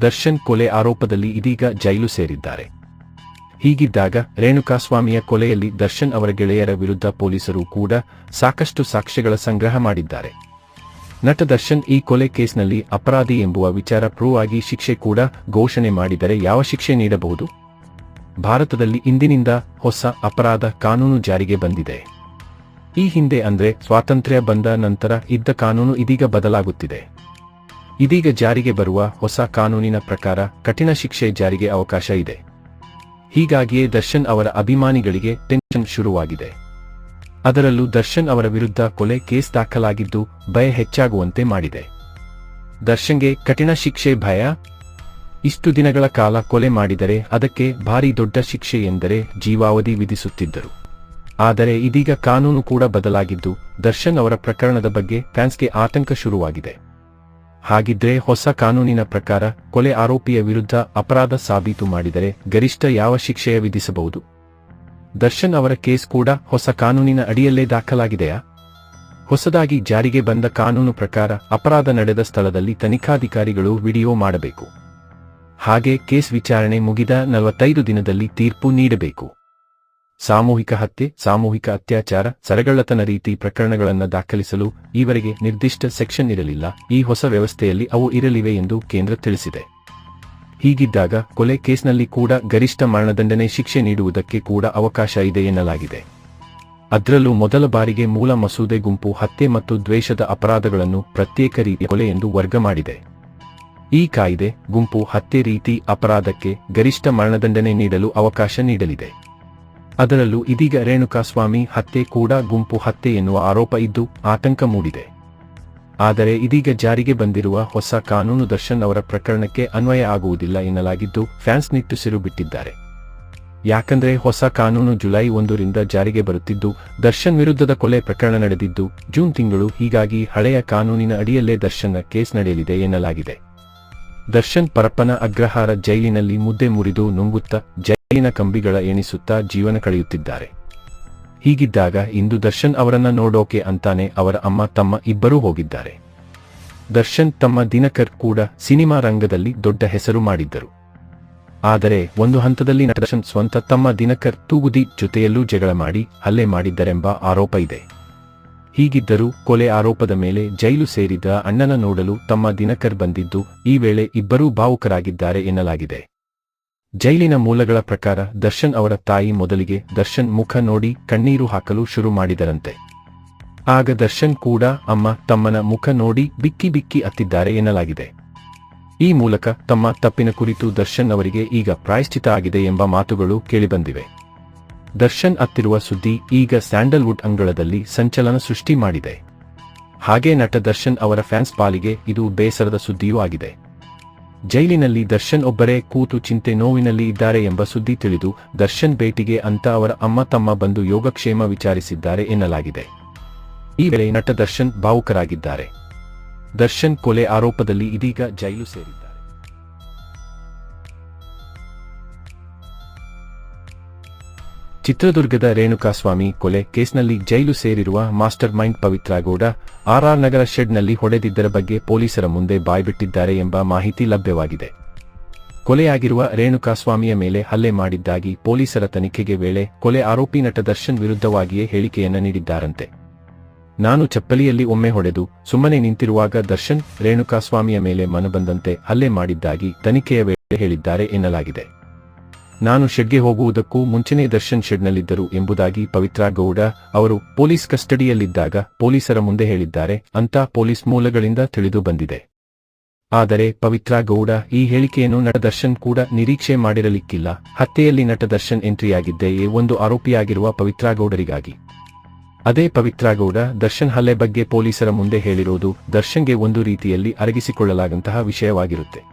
ದರ್ಶನ್ ಕೊಲೆ ಆರೋಪದಲ್ಲಿ ಇದೀಗ ಜೈಲು ಸೇರಿದ್ದಾರೆ. ಹೀಗಿದ್ದಾಗ ರೇಣುಕಾಸ್ವಾಮಿಯ ಕೊಲೆಯಲ್ಲಿ ದರ್ಶನ್ ಅವರ ಗೆಳೆಯರ ವಿರುದ್ಧ ಪೊಲೀಸರು ಕೂಡ ಸಾಕಷ್ಟು ಸಾಕ್ಷ್ಯಗಳ ಸಂಗ್ರಹ ಮಾಡಿದ್ದಾರೆ. ನಟ ದರ್ಶನ್ ಈ ಕೊಲೆ ಕೇಸ್ನಲ್ಲಿ ಅಪರಾಧಿ ಎಂಬುವ ವಿಚಾರ ಪ್ರೂವ್ ಆಗಿ ಶಿಕ್ಷೆ ಕೂಡ ಘೋಷಣೆ ಮಾಡಿದರೆ ಯಾವ ಶಿಕ್ಷೆ ನೀಡಬಹುದು? ಭಾರತದಲ್ಲಿ ಇಂದಿನಿಂದ ಹೊಸ ಅಪರಾಧ ಕಾನೂನು ಜಾರಿಗೆ ಬಂದಿದೆ. ಈ ಹಿಂದೆ ಅಂದ್ರೆ ಸ್ವಾತಂತ್ರ್ಯ ಬಂದ ನಂತರ ಇದ್ದ ಕಾನೂನು ಇದೀಗ ಬದಲಾಗುತ್ತಿದೆ. ಇದೀಗ ಜಾರಿಗೆ ಬರುವ ಹೊಸ ಕಾನೂನಿನ ಪ್ರಕಾರ ಕಠಿಣ ಶಿಕ್ಷೆ ಜಾರಿಗೆ ಅವಕಾಶ ಇದೆ. ಹೀಗಾಗಿಯೇ ದರ್ಶನ್ ಅವರ ಅಭಿಮಾನಿಗಳಿಗೆ ಟೆನ್ಷನ್ ಶುರುವಾಗಿದೆ. ಅದರಲ್ಲೂ ದರ್ಶನ್ ಅವರ ವಿರುದ್ಧ ಕೊಲೆ ಕೇಸ್ ದಾಖಲಾಗಿದ್ದು ಭಯ ಹೆಚ್ಚಾಗುವಂತೆ ಮಾಡಿದೆ. ದರ್ಶನ್ಗೆ ಕಠಿಣ ಶಿಕ್ಷೆ ಭಯ? ಇಷ್ಟು ದಿನಗಳ ಕಾಲ ಕೊಲೆ ಮಾಡಿದರೆ ಅದಕ್ಕೆ ಭಾರಿ ದೊಡ್ಡ ಶಿಕ್ಷೆ ಎಂದರೆ ಜೀವಾವಧಿ ವಿಧಿಸುತ್ತಿದ್ದರು. ಆದರೆ ಇದೀಗ ಕಾನೂನು ಕೂಡ ಬದಲಾಗಿದ್ದು ದರ್ಶನ್ ಅವರ ಪ್ರಕರಣದ ಬಗ್ಗೆ ಫ್ಯಾನ್ಸ್ಗೆ ಆತಂಕ ಶುರುವಾಗಿದೆ. ಹಾಗಿದ್ರೆ ಹೊಸ ಕಾನೂನಿನ ಪ್ರಕಾರ ಕೊಲೆ ಆರೋಪಿಯ ವಿರುದ್ಧ ಅಪರಾಧ ಸಾಬೀತು ಮಾಡಿದರೆ ಗರಿಷ್ಠ ಯಾವ ಶಿಕ್ಷೆಯ ವಿಧಿಸಬಹುದು? ದರ್ಶನ್ ಅವರ ಕೇಸ್ ಕೂಡ ಹೊಸ ಕಾನೂನಿನ ಅಡಿಯಲ್ಲೇ ದಾಖಲಾಗಿದೆಯಾ? ಹೊಸದಾಗಿ ಜಾರಿಗೆ ಬಂದ ಕಾನೂನು ಪ್ರಕಾರ ಅಪರಾಧ ನಡೆದ ಸ್ಥಳದಲ್ಲಿ ತನಿಖಾಧಿಕಾರಿಗಳು ವಿಡಿಯೋ ಮಾಡಬೇಕು. ಹಾಗೆ ಕೇಸ್ ವಿಚಾರಣೆ ಮುಗಿದ ನಲವತ್ತೈದು ದಿನದಲ್ಲಿ ತೀರ್ಪು ನೀಡಬೇಕು. ಸಾಮೂಹಿಕ ಹತ್ಯೆ, ಸಾಮೂಹಿಕ ಅತ್ಯಾಚಾರ, ಸರಗಳ್ಳತನ ರೀತಿ ಪ್ರಕರಣಗಳನ್ನು ದಾಖಲಿಸಲು ಈವರೆಗೆ ನಿರ್ದಿಷ್ಟ ಸೆಕ್ಷನ್ ಇರಲಿಲ್ಲ. ಈ ಹೊಸ ವ್ಯವಸ್ಥೆಯಲ್ಲಿ ಅವು ಇರಲಿವೆ ಎಂದು ಕೇಂದ್ರ ತಿಳಿಸಿದೆ. ಹೀಗಿದ್ದಾಗ ಕೊಲೆ ಕೇಸ್ನಲ್ಲಿ ಕೂಡ ಗರಿಷ್ಠ ಮರಣದಂಡನೆ ಶಿಕ್ಷೆ ನೀಡುವುದಕ್ಕೆ ಕೂಡ ಅವಕಾಶ ಇದೆ ಎನ್ನಲಾಗಿದೆ. ಅದರಲ್ಲೂ ಮೊದಲ ಬಾರಿಗೆ ಮೂಲ ಮಸೂದೆ, ಗುಂಪು, ಹತ್ಯೆ ಮತ್ತು ದ್ವೇಷದ ಅಪರಾಧಗಳನ್ನು ಪ್ರತ್ಯೇಕ ರೀತಿಯ ಕೊಲೆ ಎಂದು ವರ್ಗ ಮಾಡಿದೆ. ಈ ಕಾಯ್ದೆ, ಗುಂಪು, ಹತ್ಯೆ ರೀತಿ ಅಪರಾಧಕ್ಕೆ ಗರಿಷ್ಠ ಮರಣದಂಡನೆ ನೀಡಲು ಅವಕಾಶ ನೀಡಲಿದೆ. ಅದರಲ್ಲೂ ಇದೀಗ ರೇಣುಕಾಸ್ವಾಮಿ ಹತ್ಯೆ ಕೂಡ ಗುಂಪು ಹತ್ಯೆ ಎನ್ನುವ ಆರೋಪ ಇದ್ದು ಆತಂಕ ಮೂಡಿದೆ. ಆದರೆ ಇದೀಗ ಜಾರಿಗೆ ಬಂದಿರುವ ಹೊಸ ಕಾನೂನು ದರ್ಶನ್ ಅವರ ಪ್ರಕರಣಕ್ಕೆ ಅನ್ವಯ ಆಗುವುದಿಲ್ಲ ಎನ್ನಲಾಗಿದ್ದು ಫ್ಯಾನ್ಸ್ ನಿಟ್ಟುಸಿರು ಬಿಟ್ಟಿದ್ದಾರೆ. ಯಾಕಂದ್ರೆ ಹೊಸ ಕಾನೂನು ಜುಲೈ ಒಂದರಿಂದ ಜಾರಿಗೆ ಬರುತ್ತಿದ್ದು ದರ್ಶನ್ ವಿರುದ್ಧದ ಕೊಲೆ ಪ್ರಕರಣ ನಡೆದಿದ್ದು ಜೂನ್ ತಿಂಗಳು ಹೀಗಾಗಿ ಹಳೆಯ ಕಾನೂನಿನ ಅಡಿಯಲ್ಲೇ ದರ್ಶನ್ನ ಕೇಸ್ ನಡೆಯಲಿದೆ ಎನ್ನಲಾಗಿದೆ. ದರ್ಶನ್ ಪರಪ್ಪನ ಅಗ್ರಹಾರ ಜೈಲಿನಲ್ಲಿ ಮುದ್ದೆ ಮುರಿದು ನುಂಗುತ್ತಾ ಜೈಲಿನ ಕಂಬಿಗಳ ಎಣಿಸುತ್ತಾ ಜೀವನ ಕಳೆಯುತ್ತಿದ್ದಾರೆ. ಹೀಗಿದ್ದಾಗ ಇಂದು ದರ್ಶನ್ ಅವರನ್ನ ನೋಡೋಕೆ ಅಂತಾನೆ ಅವರ ಅಮ್ಮ ತಮ್ಮ ಇಬ್ಬರೂ ಹೋಗಿದ್ದಾರೆ. ದರ್ಶನ್ ತಮ್ಮ ದಿನಕರ್ ಕೂಡ ಸಿನಿಮಾ ರಂಗದಲ್ಲಿ ದೊಡ್ಡ ಹೆಸರು ಮಾಡಿದ್ದರು. ಆದರೆ ಒಂದು ಹಂತದಲ್ಲಿ ದರ್ಶನ್ ಸ್ವಂತ ತಮ್ಮ ದಿನಕರ್ ತೂಗುದಿ ಜೊತೆಯಲ್ಲೂ ಜಗಳ ಮಾಡಿ ಹಲ್ಲೆ ಮಾಡಿದ್ದರೆಂಬ ಆರೋಪ ಇದೆ. ಹೀಗಿದ್ದರೂ ಕೊಲೆ ಆರೋಪದ ಮೇಲೆ ಜೈಲು ಸೇರಿದ ಅಣ್ಣನ ನೋಡಲು ತಮ್ಮ ದಿನಕರ್ ಬಂದಿದ್ದು ಈ ವೇಳೆ ಇಬ್ಬರೂ ಭಾವುಕರಾಗಿದ್ದಾರೆ ಎನ್ನಲಾಗಿದೆ. ಜೈಲಿನ ಮೂಲಗಳ ಪ್ರಕಾರ ದರ್ಶನ್ ಅವರ ತಾಯಿ ಮೊದಲಿಗೆ ದರ್ಶನ್ ಮುಖ ನೋಡಿ ಕಣ್ಣೀರು ಹಾಕಲು ಶುರು ಮಾಡಿದರಂತೆ. ಆಗ ದರ್ಶನ್ ಕೂಡ ಅಮ್ಮ ತಮ್ಮನ ಮುಖ ನೋಡಿ ಬಿಕ್ಕಿ ಬಿಕ್ಕಿ ಅತ್ತಿದ್ದಾರೆ ಎನ್ನಲಾಗಿದೆ. ಈ ಮೂಲಕ ತಮ್ಮ ತಪ್ಪಿನ ಕುರಿತು ದರ್ಶನ್ ಅವರಿಗೆ ಈಗ ಪ್ರಾಯಶ್ಚಿತ ಆಗಿದೆ ಎಂಬ ಮಾತುಗಳು ಕೇಳಿಬಂದಿವೆ. ದರ್ಶನ್ ಅತ್ತಿರುವ ಸುದ್ದಿ ಈಗ ಸ್ಯಾಂಡಲ್ವುಡ್ ಅಂಗಳದಲ್ಲಿ ಸಂಚಲನ ಸೃಷ್ಟಿ ಮಾಡಿದೆ. ಹಾಗೆ ನಟ ದರ್ಶನ್ ಅವರ ಫ್ಯಾನ್ಸ್ ಪಾಲಿಗೆ ಇದು ಬೇಸರದ ಸುದ್ದಿಯೂ ಆಗಿದೆ. ಜೈಲಿನಲ್ಲಿ ದರ್ಶನ್ ಒಬ್ಬರೇ ಕೂತು ಚಿಂತೆ ನೋವಿನಲ್ಲಿ ಇದ್ದಾರೆ ಎಂಬ ಸುದ್ದಿ ತಿಳಿದು ದರ್ಶನ್ ಭೇಟಿಗೆ ಅಂತ ಅವರ ಅಮ್ಮ ತಮ್ಮ ಬಂದು ಯೋಗಕ್ಷೇಮ ವಿಚಾರಿಸಿದ್ದಾರೆ ಎನ್ನಲಾಗಿದೆ. ಈ ವೇಳೆ ನಟ ದರ್ಶನ್ ಭಾವುಕರಾಗಿದ್ದಾರೆ. ದರ್ಶನ್ ಕೊಲೆ ಆರೋಪದಲ್ಲಿ ಇದೀಗ ಜೈಲು ಸೇರಿದ್ದಾರೆ ಚಿತ್ರದುರ್ಗದ ರೇಣುಕಾಸ್ವಾಮಿ ಕೊಲೆ ಕೇಸ್ನಲ್ಲಿ ಜೈಲು ಸೇರಿರುವ mastermind Pavithra Gowda R R Nagar ಶೆಡ್ನಲ್ಲಿ ಹೊಡೆದಿದ್ದರ ಬಗ್ಗೆ ಪೊಲೀಸರ ಮುಂದೆ ಬಾಯ್ಬಿಟ್ಟಿದ್ದಾರೆ ಎಂಬ ಮಾಹಿತಿ ಲಭ್ಯವಾಗಿದೆ. ಕೊಲೆಯಾಗಿರುವ ರೇಣುಕಾಸ್ವಾಮಿಯ ಮೇಲೆ ಹಲ್ಲೆ ಮಾಡಿದ್ದಾಗಿ ಪೊಲೀಸರ ತನಿಖೆಗೆ ವೇಳೆ ಕೊಲೆ ಆರೋಪಿ ನಟ ದರ್ಶನ್ ವಿರುದ್ಧವಾಗಿಯೇ ಹೇಳಿಕೆಯನ್ನು ನೀಡಿದ್ದಾರಂತೆ. ನಾನು ಚಪ್ಪಲಿಯಲ್ಲಿ ಒಮ್ಮೆ ಹೊಡೆದು ಸುಮ್ಮನೆ ನಿಂತಿರುವಾಗ ದರ್ಶನ್ ರೇಣುಕಾಸ್ವಾಮಿಯ ಮೇಲೆ ಮನಬಂದಂತೆ ಹಲ್ಲೆ ಮಾಡಿದ್ದಾಗಿ ತನಿಖೆಯ ವೇಳೆ ಹೇಳಿದ್ದಾರೆ ಎನ್ನಲಾಗಿದೆ. ನಾನು ಶೆಡ್ಗೆ ಹೋಗುವುದಕ್ಕೂ ಮುಂಚೆನೇ ದರ್ಶನ್ ಶೆಡ್ನಲ್ಲಿದ್ದರು ಎಂಬುದಾಗಿ ಪವಿತ್ರಾ ಗೌಡ ಅವರು ಪೊಲೀಸ್ ಕಸ್ಟಡಿಯಲ್ಲಿದ್ದಾಗ ಪೊಲೀಸರ ಮುಂದೆ ಹೇಳಿದ್ದಾರೆ ಅಂತ ಪೊಲೀಸ್ ಮೂಲಗಳಿಂದ ತಿಳಿದು ಬಂದಿದೆ. ಆದರೆ ಪವಿತ್ರಾ ಗೌಡ ಈ ಹೇಳಿಕೆಯನ್ನು ನಟ ದರ್ಶನ್ ಕೂಡ ನಿರೀಕ್ಷೆ ಮಾಡಿರಲಿಕ್ಕಿಲ್ಲ. ಹತ್ಯೆಯಲ್ಲಿ ನಟ ದರ್ಶನ್ ಎಂಟ್ರಿಯಾಗಿದ್ದೆಯೇ ಒಂದು ಆರೋಪಿಯಾಗಿರುವ ಪವಿತ್ರಾ ಗೌಡರಿಗಾಗಿ. ಅದೇ ಪವಿತ್ರಾ ಗೌಡ ದರ್ಶನ್ ಹಲ್ಲೆ ಬಗ್ಗೆ ಪೊಲೀಸರ ಮುಂದೆ ಹೇಳಿರೋದು ದರ್ಶನ್ಗೆ ಒಂದು ರೀತಿಯಲ್ಲಿ ಅರಗಿಸಿಕೊಳ್ಳಲಾಗಂತಹ ವಿಷಯವಾಗಿರುತ್ತೆ.